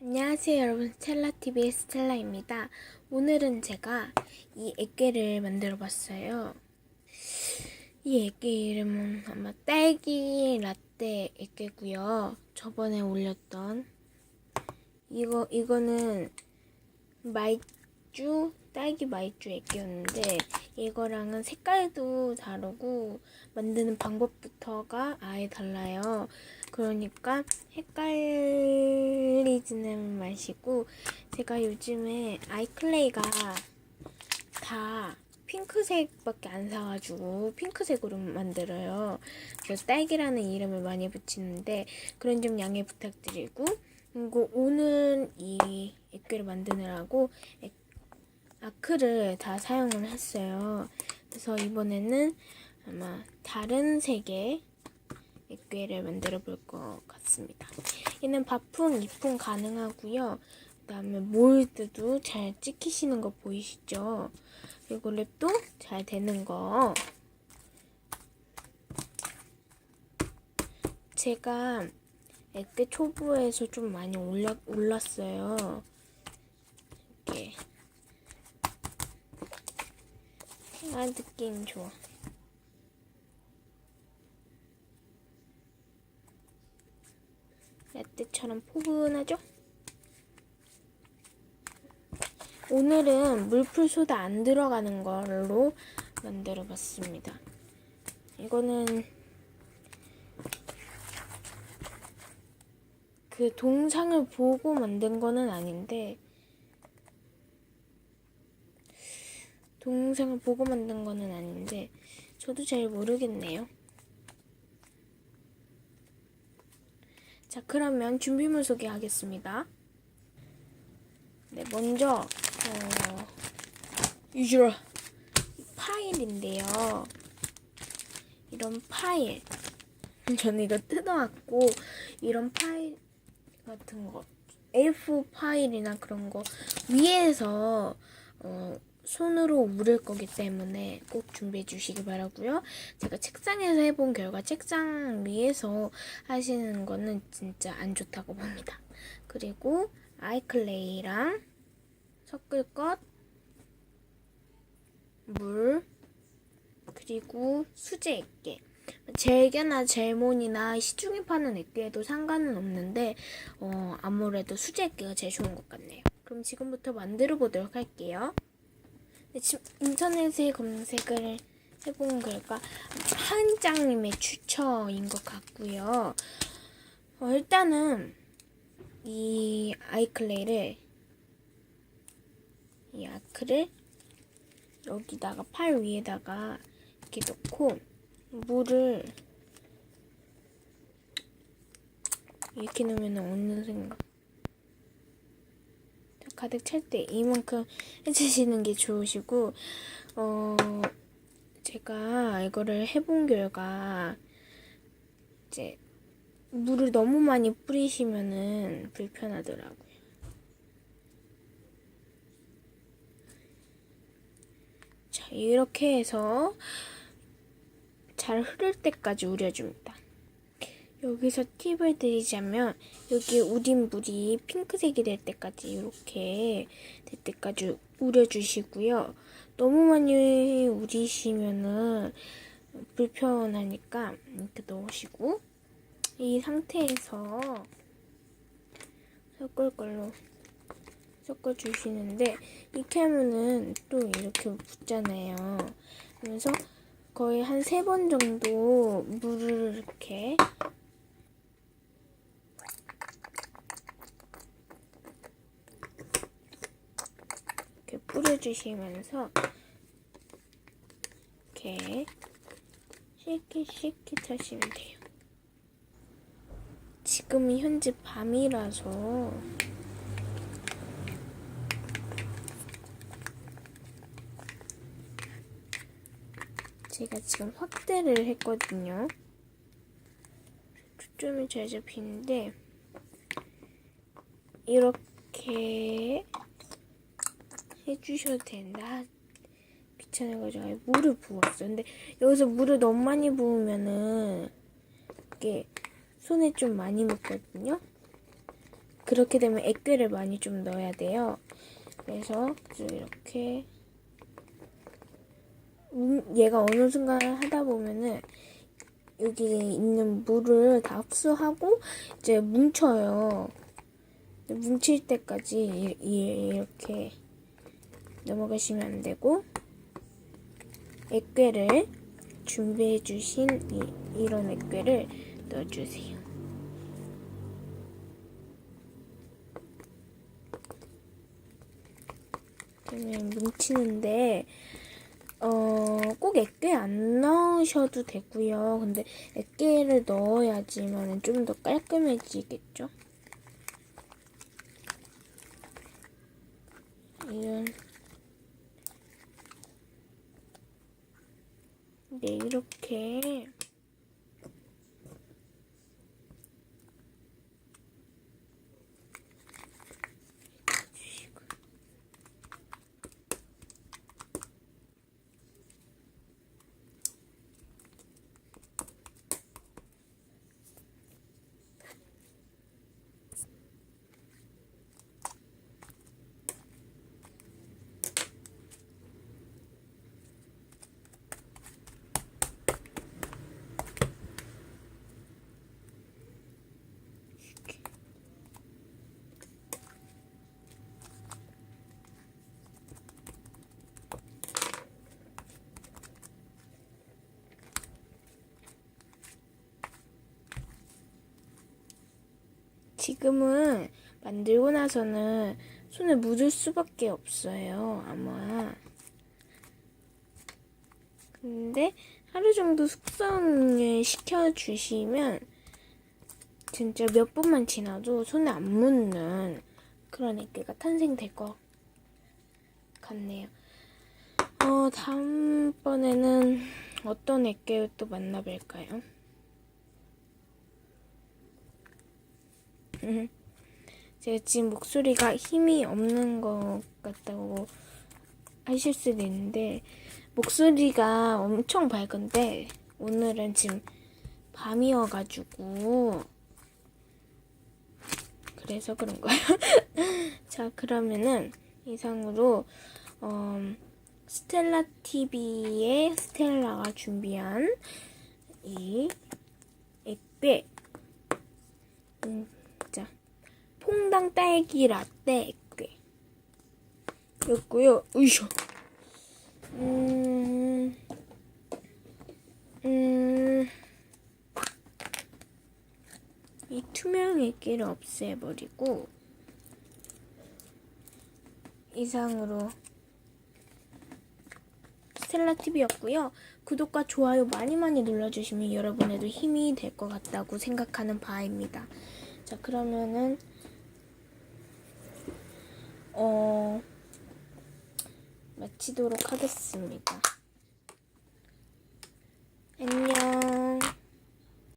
안녕하세요 여러분 스텔라TV의 스텔라입니다. 오늘은 제가 이 액괴를 만들어 봤어요. 이 액괴 이름은 아마 딸기 라떼 액괴고요. 저번에 올렸던 이거 이거는 마이쮸 딸기 마이쮸 액괴였는데 이거랑은 색깔도 다르고 만드는 방법부터가 아예 달라요. 그러니까 헷갈리지는 마시고 제가 요즘에 아이클레이가 다 핑크색밖에 안 사가지고 핑크색으로 만들어요. 그래서 딸기라는 이름을 많이 붙이는데 그런 점 양해 부탁드리고 그리고 오늘 이 액괴를 만드느라고 액- 아크를 다 사용을 했어요. 그래서 이번에는 아마 다른 색의 액괴를 만들어 볼 것 같습니다. 얘는 바풍, 이풍 가능하고요. 그다음에 몰드도 잘 찍히시는 거 보이시죠? 그리고 랩도 잘 되는 거. 제가 액괴 초보에서 좀 많이 올라, 올랐어요. 이렇게. 아, 느낌 좋아. 라떼처럼 포근하죠? 오늘은 물풀 소다 안 들어가는 걸로 만들어 봤습니다. 이거는 그 동상을 보고 만든 거는 아닌데 동상을 보고 만든 거는 아닌데 저도 잘 모르겠네요. 자, 그러면 준비물 소개하겠습니다. 네, 먼저 어, 유주라 파일인데요. 이런 파일. 저는 이거 뜯어왔고 이런 파일 같은 거 A4 파일이나 그런 거 위에서 어, 손으로 물을 거기 때문에 꼭 준비해 주시기 바라고요. 제가 책상에서 해본 결과 책상 위에서 하시는 거는 진짜 안 좋다고 봅니다. 그리고 아이클레이랑 섞을 것, 물, 그리고 수제 액괴. 젤게나 젤몬이나 시중에 파는 액괴에도 상관은 없는데 어, 아무래도 수제 액괴가 제일 좋은 것 같네요. 그럼 지금부터 만들어 보도록 할게요. 인터넷에 검색을 해본 결과 하은장님의 추천인 것 같고요. 어, 일단은 이 아이클레이를 이 아크를 여기다가 팔 위에다가 이렇게 넣고 물을 이렇게 넣으면 어느 생각 가득 찰 때 이만큼 해주시는 게 좋으시고 어 제가 이거를 해본 결과 이제 물을 너무 많이 뿌리시면은 불편하더라고요. 자 이렇게 해서 잘 흐를 때까지 우려줍니다. 여기서 팁을 드리자면 여기 우린 물이 핑크색이 될 때까지 이렇게 될 때까지 우려주시고요. 너무 많이 우리시면은 불편하니까 이렇게 넣으시고 이 상태에서 섞을 걸로 섞어 주시는데 이렇게 하면은 또 이렇게 붙잖아요. 그래서 거의 한 세 번 정도 물을 이렇게 이렇게 뿌려주시면서 이렇게 쉐킷쉐킷 하시면 돼요. 지금은 현재 밤이라서 제가 지금 확대를 했거든요. 초점이 잘 잡히는데 이렇게 해주셔도 된다. 귀찮아가지고 물을 부었어. 근데 여기서 물을 너무 많이 부으면은 이게 손에 좀 많이 묻거든요. 그렇게 되면 액들을 많이 좀 넣어야 돼요. 그래서 이렇게 음, 얘가 어느 순간 하다 보면은 여기 있는 물을 다 흡수하고 이제 뭉쳐요. 뭉칠 때까지 이렇게 넘어가시면 안 되고 액괴를 준비해 주신 이, 이런 액괴를 넣어주세요. 그러면 뭉치는데 어, 꼭 액괴 안 넣으셔도 되고요. 근데 액괴를 넣어야지만 좀 더 깔끔해지겠죠? 이런 네, 이렇게 지금은 만들고 나서는 손에 묻을 수밖에 없어요. 아마. 근데 하루 정도 숙성을 시켜주시면 진짜 몇 분만 지나도 손에 안 묻는 그런 액괴가 탄생될 것 같네요. 어, 다음번에는 어떤 액괴 또 만나뵐까요? 제가 지금 목소리가 힘이 없는 것 같다고 하실 수도 있는데 목소리가 엄청 밝은데 오늘은 지금 밤이어가지고 그래서 그런 거예요. 자 그러면은 이상으로 어, 스텔라 TV의 스텔라가 준비한 이 액배 음, 자 퐁당 딸기 라떼 였고요. 으이쇼. 음, 음, 이 투명 액기를 없애버리고 이상으로 스텔라 TV였고요. 구독과 좋아요 많이 많이 눌러주시면 여러분에도 힘이 될 것 같다고 생각하는 바입니다. 자 그러면은 어, 마치도록 하겠습니다. 안녕.